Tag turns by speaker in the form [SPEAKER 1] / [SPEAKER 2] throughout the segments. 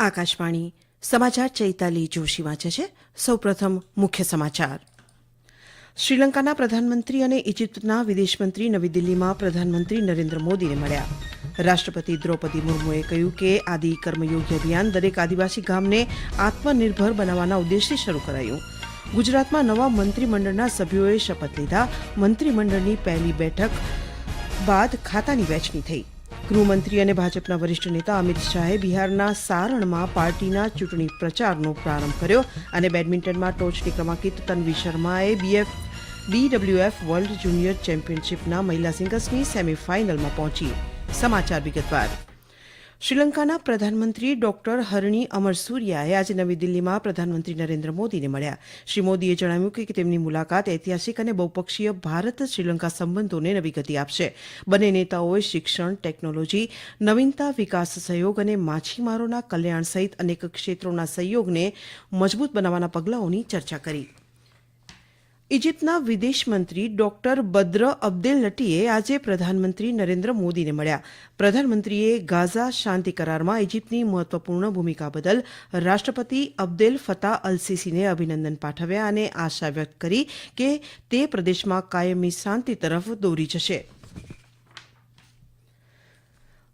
[SPEAKER 1] આકાશવાણી, સમાચાર ચૈતાલી જોશી વાંચે છે. સૌપ્રથમ મુખ્ય સમાચાર. શ્રીલંકાના પ્રધાનમંત્રી અને ઇજિપ્તના વિદેશમંત્રી નવી દિલ્હીમાં પ્રધાનમંત્રી નરેન્દ્ર મોદીને મળ્યા. રાષ્ટ્રપતિ દ્રૌપદી મુર્મુએ કહ્યું કે આદિ કર્મયોગી અભિયાન દરેક આદિવાસી ગામને આત્મનિર્ભર બનાવવાના ઉદ્દેશથી શરૂ કરાયું. ગુજરાતમાં નવા મંત્રીમંડળના સભ્યોએ શપથ લીધા. મંત્રીમંડળની પહેલી બેઠક બાદ ખાતાની વહેંચણી થઈ. ગૃહમંત્રી અને ભાજપના વરિષ્ઠ નેતા અમિત શાહે બિહારના સારણમાં પાર્ટીના ચૂંટણી પ્રચારનો પ્રારંભ કર્યો અને બેડમિન્ટનમાં ટોચની ક્રમાંકિત તન્વી શર્માએ બીએફ બીડબ્લ્યુએફ વર્લ્ડ જુનિયર ચેમ્પિયનશિપના મહિલા સિંગલ્સની સેમીફાઇનલમાં પહોંચી. સમાચાર વિગતવાર. શ્રીલંકાના પ્રધાનમંત્રી ડોક્ટર હરણી અમરસૂર્યાએ આજે નવી દિલ્હીમાં પ્રધાનમંત્રી નરેન્દ્ર મોદીને મળ્યા. શ્રી મોદીએ જણાવ્યું કે તેમની મુલાકાત ઐતિહાસિક અને બહુપક્ષીય ભારત શ્રીલંકા સંબંધોને નવી ગતિ આપશે. બંને નેતાઓએ શિક્ષણ, ટેકનોલોજી, નવીનતા, વિકાસ સહયોગ અને માછીમારોના કલ્યાણ સહિત અનેક ક્ષેત્રોના સહયોગને મજબૂત બનાવવાના પગલાઓની ચર્ચા કરી. ઇજિપ્તના વિદેશ મંત્રી ડોક્ટર બદ્ર અબ્દેલ નટીએ આજે પ્રધાનમંત્રી નરેન્દ્ર મોદીને મળ્યા. પ્રધાનમંત્રીએ ગાઝા શાંતિ કરારમાં ઇજિપ્તની મહત્વપૂર્ણ ભૂમિકા બદલ રાષ્ટ્રપતિ અબ્દેલ ફતા અલ સીસીને અભિનંદન પાઠવ્યા અને આશા વ્યક્ત કરી કે તે પ્રદેશમાં કાયમી શાંતિ તરફ દોરી જશે.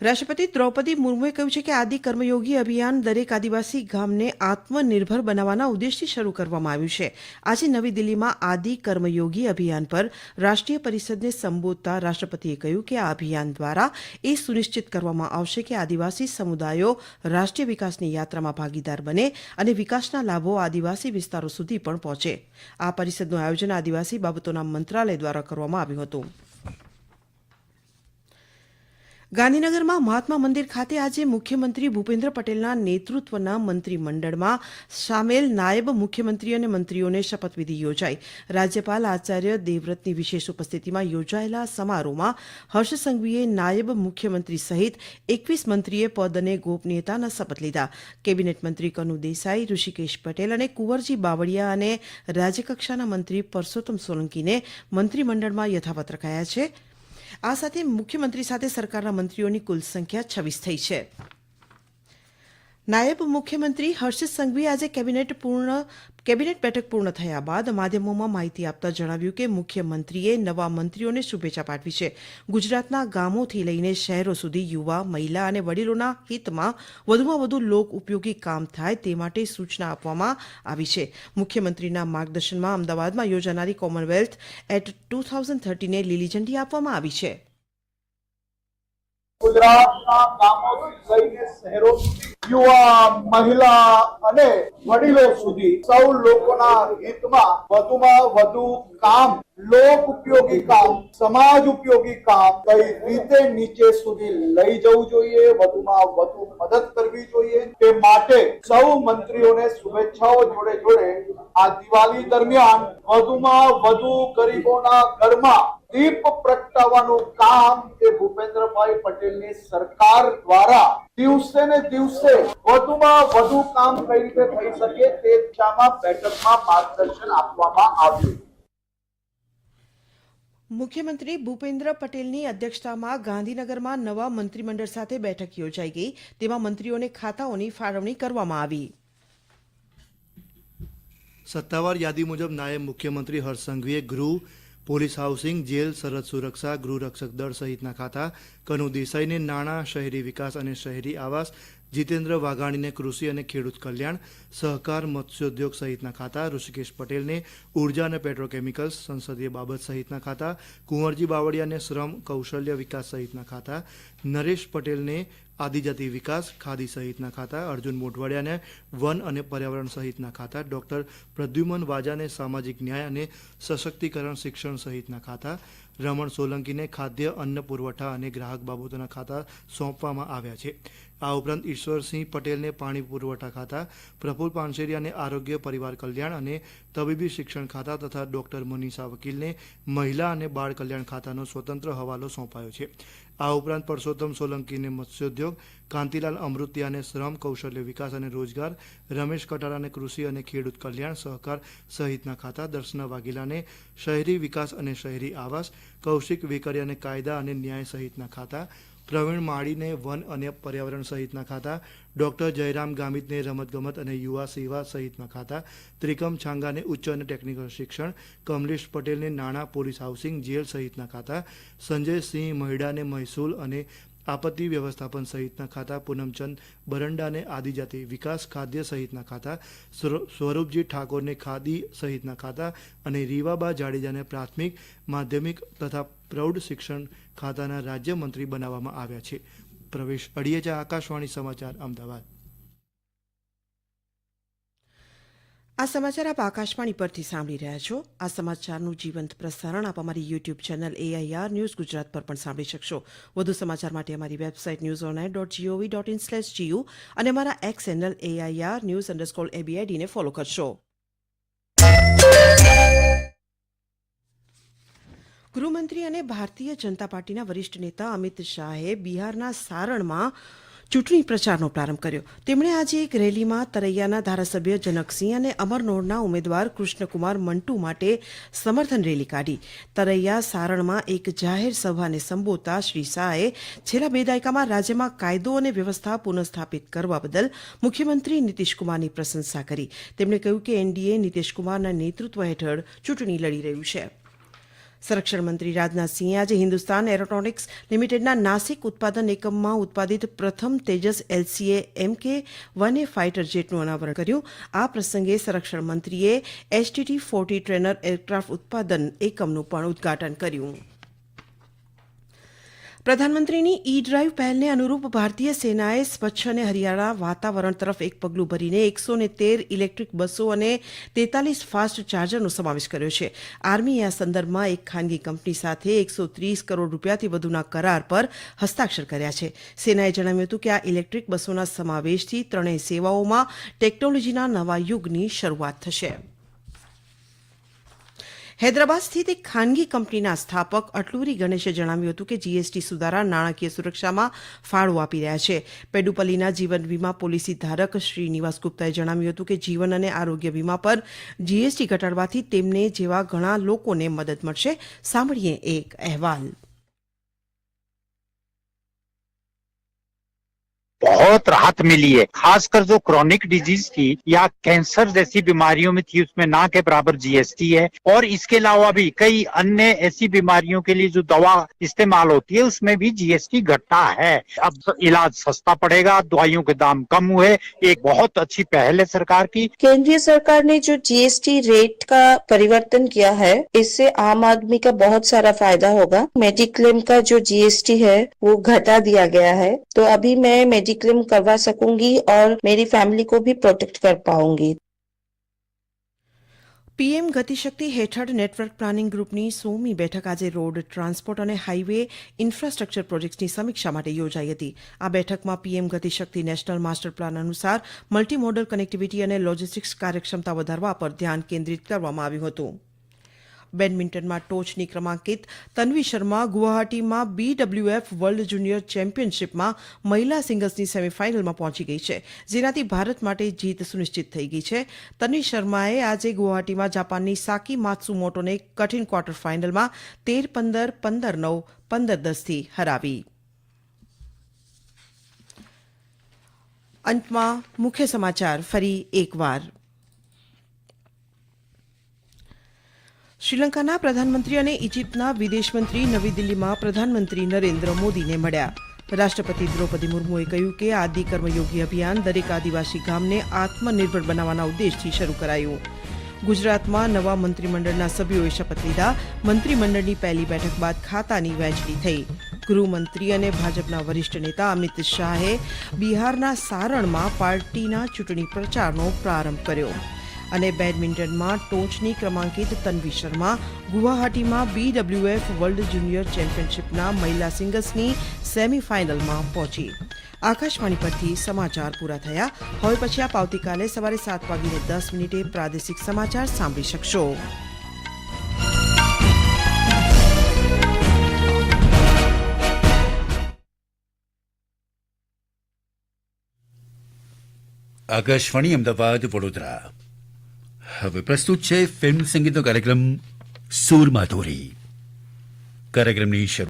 [SPEAKER 1] રાષ્ટ્રપતિ દ્રૌપદી મુર્મુએ કહ્યું છે કે આદિ કર્મયોગી અભિયાન દરેક આદિવાસી ગામને આત્મનિર્ભર બનાવવાના ઉદ્દેશથી શરૂ કરવામાં આવ્યું છે. આજે નવી દિલ્હીમાં આદિ કર્મયોગી અભિયાન પર રાષ્ટ્રીય પરિષદને સંબોધતા રાષ્ટ્રપતિએ કહ્યું કે આ અભિયાન દ્વારા એ સુનિશ્ચિત કરવામાં આવશે કે આદિવાસી સમુદાયો રાષ્ટ્રીય વિકાસની યાત્રામાં ભાગીદાર બને અને વિકાસના લાભો આદિવાસી વિસ્તારો સુધી પણ પહોંચે. આ પરિષદનું આયોજન આદિવાસી બાબતોના મંત્રાલય દ્વારા કરવામાં આવ્યું હતું. ગાંધીનગરમાં મહાત્મા મંદિર ખાતે આજે મુખ્યમંત્રી ભૂપેન્દ્ર પટેલના નેતૃત્વના મંત્રીમંડળમાં સામેલ નાયબ મુખ્યમંત્રી અને મંત્રીઓને શપથવિધિ યોજાઈ. રાજ્યપાલ આચાર્ય દેવવ્રતની વિશેષ ઉપસ્થિતિમાં યોજાયેલા સમારોહમાં હર્ષ સંઘવીએ નાયબ મુખ્યમંત્રી સહિત એકવીસ મંત્રીએ પદ અને ગોપનીયતાના શપથ લીધા. કેબિનેટ મંત્રી કનુ દેસાઈ, ઋષિકેશ પટેલ અને કુંવરજી બાવળિયા અને રાજ્યકક્ષાના મંત્રી પરસોત્તમ સોલંકીને મંત્રીમંડળમાં યથાવત રખાયા છે. આ સાથે મુખ્યમંત્રી સાથે સરકારના મંત્રીઓની કુલ સંખ્યા છવ્વીસ થઈ છે. નાયબ મુખ્યમંત્રી હર્ષિત સંઘવી આજે કેબિનેટ પૂર્ણ, કેબિનેટ બેઠક પૂર્ણ થયા બાદ માધ્યમોમાં માહિતી આપતા જણાવ્યું કે મુખ્યમંત્રીએ નવા મંત્રીઓને શુભેચ્છા પાઠવી છે. ગુજરાતના ગામોથી લઈને શહેરો સુધી યુવા, મહિલા અને વડીલોના હિતમાં વધુમાં વધુ લોક ઉપયોગી કામ થાય તે માટે સૂચના આપવામાં આવી છે. મુખ્યમંત્રીના માર્ગદર્શનમાં અમદાવાદમાં યોજાનારી કોમનવેલ્થ એટ ટુ થાઉઝન્ડ થર્ટીને લીલી ઝંડી આપવામાં આવી છે.
[SPEAKER 2] ગુજરાતના ગામોથી લઈને શહેરો યુવા, મહિલા અને વડીલો સુધી સૌ લોકોના હિતમાં વધુમાં વધુ કામ, લોક ઉપયોગી કામ, સમાજ ઉપયોગી કામ કઈ રીતે નીચે સુધી લઈ જવું જોઈએ, વધુમાં વધુ મદદ કરવી જોઈએ તે માટે સૌ મંત્રીઓને શુભેચ્છાઓ જોડે જોડે આ દિવાળી દરમિયાન વધુમાં વધુ ગરીબોના ઘરમાં દીપ પ્રગટાવવાનું કામ એ ભૂપેન્દ્રભાઈ પટેલની સરકાર દ્વારા દિવસે ને દિવસે વધુમાં વધુ કામ કઈ રીતે થઈ શકે તે દિશામાં બેઠકમાં માર્ગદર્શન આપવામાં આવ્યું.
[SPEAKER 1] મુખ્યમંત્રી ભૂપેન્દ્ર પટેલની અધ્યક્ષતામાં ગાંધીનગરમાં નવા મંત્રીમંડળ સાથે બેઠક યોજાઈ ગઈ. તેમાં મંત્રીઓને ખાતાઓની ફાળવણી કરવામાં આવી.
[SPEAKER 3] સત્તાવાર યાદી મુજબ નાયબ મુખ્યમંત્રી હર્ષ સંઘવીએ ગૃહ પોલીસ હાઉસિંગ, જેલ, સરહદ સુરક્ષા, ગૃહ રક્ષક દળ સહિતના ખાતા કનુ દેસાઈને નાણાં, શહેરી વિકાસ અને શહેરી આવાસ જીતેન્દ્ર વાઘાણીને કૃષિ અને ખેડૂત કલ્યાણ, સહકાર, મત્સ્યોદ્યોગ સહિતના ખાતા, ઋષિકેશ પટેલને ઊર્જા અને પેટ્રોકેમિકલ્સ સંસદીય બાબત સહિતના ખાતા, કુંવરજી બાવળિયાને શ્રમ કૌશલ્ય વિકાસ સહિતના ખાતા, નરેશ પટેલને આદિજાતિ વિકાસ, ખાદી સહિતના ખાતા, અર્જુન મોઢવાડિયાને વન અને પર્યાવરણ સહિતના ખાતા, ડોક્ટર પ્રદ્યુમન વાજાને સામાજિક ન્યાય અને સશક્તિકરણ શિક્ષણ સહિતના ખાતા રમણ સોલંકીને ખાદ્ય, અન્ન, પુરવઠા અને ગ્રાહક બાબતોના ખાતા સોંપવામાં આવ્યા છે. આ ઉપરાંત ઈશ્વરસિંહ પટેલને પાણી પુરવઠા ખાતા, પ્રફુલ પાનસેરિયાને આરોગ્ય પરિવાર કલ્યાણ અને તબીબી શિક્ષણ ખાતા તથા ડોક્ટર મનીષા વકીલને મહિલા અને બાળ કલ્યાણ ખાતાનો સ્વતંત્ર હવાલો સોંપાયો છે. આ ઉપરાંત પરસોત્તમ સોલંકીને મત્સ્યોદ્યોગ, કાંતિલાલ અમૃતિયાને શ્રમ કૌશલ્ય વિકાસ અને રોજગાર, રમેશ કટારાને કૃષિ અને ખેડૂત કલ્યાણ સહકાર સહિતના ખાતા દર્શના વાઘેલાને શહેરી વિકાસ અને શહેરી આવાસ, કૌશિક વેકરિયાને કાયદા અને ન્યાય સહિતના ખાતા પ્રવીણ માળીને વન અને પર્યાવરણ સહિતના ખાતા, ડોક્ટર જયરામ ગામિતને રમતગમત અને યુવા સેવા સહિતના ખાતા, ત્રિકમ છાંગાને ઉચ્ચ અને ટેકનિકલ શિક્ષણ, કમલેશ પટેલને નાણાં પોલીસ હાઉસિંગ જેલ સહિતના ખાતા, સંજય સિંહ મહિડાને મહેસૂલ અને આપત્તિ વ્યવસ્થાપન સહિતના ખાતા, પૂનમચંદ બરંડાને આદિજાતિ વિકાસ ખાદ્ય સહિતના ખાતા, સ્વરૂ- સ્વરૂપજી ઠાકોરને ખાદી સહિતના ખાતા અને રીવાબા જાડેજાને પ્રાથમિક, માધ્યમિક તથા પ્રૌઢ શિક્ષણ ખાતાના રાજ્યમંત્રી બનાવવામાં આવ્યા છે. પ્રવેશ અડિયેચા, આકાશવાણી સમાચાર, અમદાવાદ.
[SPEAKER 1] આ સમાચાર આપ આકાશવાણી પરથી સાંભળી રહ્યા છો. આ સમાચારનું જીવંત પ્રસારણ આપ અમારી YouTube channel AIR news Gujarat પર પણ સાંભળી શકશો. વધુ સમાચાર માટે અમારી website news online dot GOV dot in slash GU અને અમારા X channel AIR news underscore એબીઆઈડીને follow કરશો. ગૃહમંત્રી અને ભારતીય જનતા પાર્ટીના વરિષ્ઠ નેતા અમિત શાહે બિહારના સારણમાં ચૂંટણી પ્રચારનો પ્રારંભ કર્યો. તેમણે આજે એક રેલીમાં તરૈયાના ધારાસભ્ય જનકસિંહ અને અમરનોરના ઉમેદવાર કૃષ્ણકુમાર મંટુ માટે સમર્થન રેલી કાઢી. તરૈયા સારણમાં એક જાહેર સભાને સંબોધતા શ્રી શાહે છેલ્લા બે દાયકામાં રાજ્યમાં કાયદો અને વ્યવસ્થા પુનઃસ્થાપિત કરવા બદલ મુખ્યમંત્રી નીતિશકુમારની પ્રશંસા કરી. તેમણે કહ્યું કે એનડીએ નીતિશકુમારના નેતૃત્વ હેઠળ ચૂંટણી લડી રહ્યું છે. સંરક્ષણ મંત્રી રાજનાથસિંહે આજે હિન્દુસ્તાન એરોનોટિક્સ લિમિટેડના નાસિક ઉત્પાદન એકમમાં ઉત્પાદિત પ્રથમ Tejas LCA MK one A fighter જેટનું અનાવરણ કર્યું. આ પ્રસંગે સંરક્ષણ મંત્રીએ એચટીટી ફોર્ટી ટ્રેનર એરક્રાફ્ટ ઉત્પાદન એકમનું પણ ઉદ્ઘાટન કર્યું. પ્રધાનમંત્રીની ઈ ડ્રાઈવ પહેલને અનુરૂપ ભારતીય સેનાએ સ્વચ્છ અને હરિયાળા વાતાવરણ તરફ એક પગલું ભરીને એકસો તેર ઇલેક્ટ્રિક બસો અને તેતાલીસ ફાસ્ટ ચાર્જરનો સમાવેશ કર્યો છે. આર્મીએ આ સંદર્ભમાં એક ખાનગી કંપની સાથે એકસો ત્રીસ કરોડ રૂપિયાથી વધુના કરાર પર હસ્તાક્ષર કર્યા છે. સેનાએ જણાવ્યું હતું કે આ ઇલેક્ટ્રિક બસોના સમાવેશથી ત્રણેય સેવાઓમાં ટેકનોલોજીના નવા યુગની શરૂઆત થશે. હૈદરાબાદ સ્થિત એક ખાનગી કંપનીના સ્થાપક અટલુરી ગણેશે જણાવ્યું હતું કે જીએસટી સુધારા નાણાકીય સુરક્ષામાં ફાળો આપી રહ્યા છે. પેડુપલ્લીના જીવન વીમા પોલિસી ધારક શ્રીનિવાસ ગુપ્તાએ જણાવ્યું હતું કે જીવન અને આરોગ્ય વીમા પર જીએસટી ઘટાડવાથી તેમને જેવા ઘણા લોકોને મદદ મળશે. સાંભળીએ એક અહેવાલ.
[SPEAKER 4] बहुत राहत मिली है। खासकर जो क्रॉनिक डिज़ीज़ थी या कैंसर जैसी बीमारियों में थी, उसमें ना के बराबर जीएसटी है। और इसके अलावा भी कई अन्य ऐसी बीमारियों के लिए जो दवा इस्तेमाल होती है, उसमें भी जीएसटी घटता है। अब इलाज सस्ता पड़ेगा, दवाइयों के दाम कम हुए। एक बहुत अच्छी पहल है सरकार की।
[SPEAKER 5] केंद्रीय सरकार ने जो जीएसटी रेट का परिवर्तन किया है, इससे आम आदमी का बहुत सारा फ़ायदा होगा। मेडिक्लेम का जो जीएसटी है, वो घटा दिया गया है। तो अभी मैं मेडिक्लेम करवा सकूंगी और मेरी फैमिली को भी प्रोटेक्ट कर पाऊंगी
[SPEAKER 1] પીએમ ગતિશક્તિ હેઠળ નેટવર્ક પ્લાનિંગ ગ્રુપની સોમી બેઠક આજે રોડ ટ્રાન્સપોર્ટ અને હાઇવે ઇન્ફ્રાસ્ટ્રક્ચર પ્રોજેક્ટ્સની સમીક્ષા માટે યોજાઈ હતી આ બેઠકમાં PM Gatishakti national master plan અનુસાર મલ્ટી મોડલ કનેક્ટિવિટી અને લોજિસ્ટિક્સ કાર્યક્ષમતા વધારવા પર ધ્યાન કેન્દ્રિત કરવામાં આવ્યું હતું બેડમિન્ટનમાં ટોચની ક્રમાંકિત તન્વી શર્મા ગુવાહાટીમાં બીડબ્લ્યુએફ વર્લ્ડ જુનિયર ચેમ્પિયનશિપમાં મહિલા સિંગલ્સની સેમીફાઇનલમાં પહોંચી ગઈ છે, જેનાથી ભારત માટે જીત સુનિશ્ચિત થઈ ગઈ છે. તન્વી શર્માએ આજે ગુવાહાટીમાં જાપાનની સાકી માત્સુમોટોને કઠિન ક્વાર્ટર ફાઇનલમાં તેર પંદર પંદર નવ, પંદર દસથી હરાવી. અંતમાં મુખ્ય સમાચાર ફરી એકવાર. શ્રીલંકાના પ્રધાનમંત્રી અને ઇજિપ્તના વિદેશમંત્રી નવી દિલ્હીમાં પ્રધાનમંત્રી નરેન્દ્ર મોદીને મળ્યા. રાષ્ટ્રપતિ દ્રૌપદી મુર્મુએ કહ્યું કે આદિ કર્મયોગી અભિયાન દરેક આદિવાસી ગામને આત્મનિર્ભર બનાવવાના ઉદ્દેશથી શરૂ કરાયું. ગુજરાતમાં નવા મંત્રીમંડળના સભ્યોએ શપથ લીધા. મંત્રીમંડળની પહેલી બેઠક બાદ ખાતાની વહેંચણી થઈ. ગૃહમંત્રી અને ભાજપના વરિષ્ઠ નેતા અમિત શાહે બિહારના સારણમાં પાર્ટીના ચૂંટણી પ્રચારનો પ્રારંભ કર્યો. અને બેડમિન્ટનમાં ટોચની ક્રમાંકિત તન્વી શર્મા, ગુવાહાટીમાં બીડબ્લ્યુએફ વર્લ્ડ જુનિયર ચેમ્પિયનશિપના મહિલા સિંગલ્સની સેમીફાઇનલમાં પહોંચી. આકાશવાણી પરથી સમાચાર પૂરા થયા. હવે પછી આપ આવતીકાલે સવારે સાત વાગીને દસ મિનિટે પ્રાદેશિક સમાચાર સાંભળી શકશો.
[SPEAKER 6] આકાશવાણી અમદાવાદ વડોદરા. હવે પ્રસ્તુત છે ફિલ્મ સંગીતનો કાર્યક્રમ સુર માધુરી કાર્યક્રમની શરૂ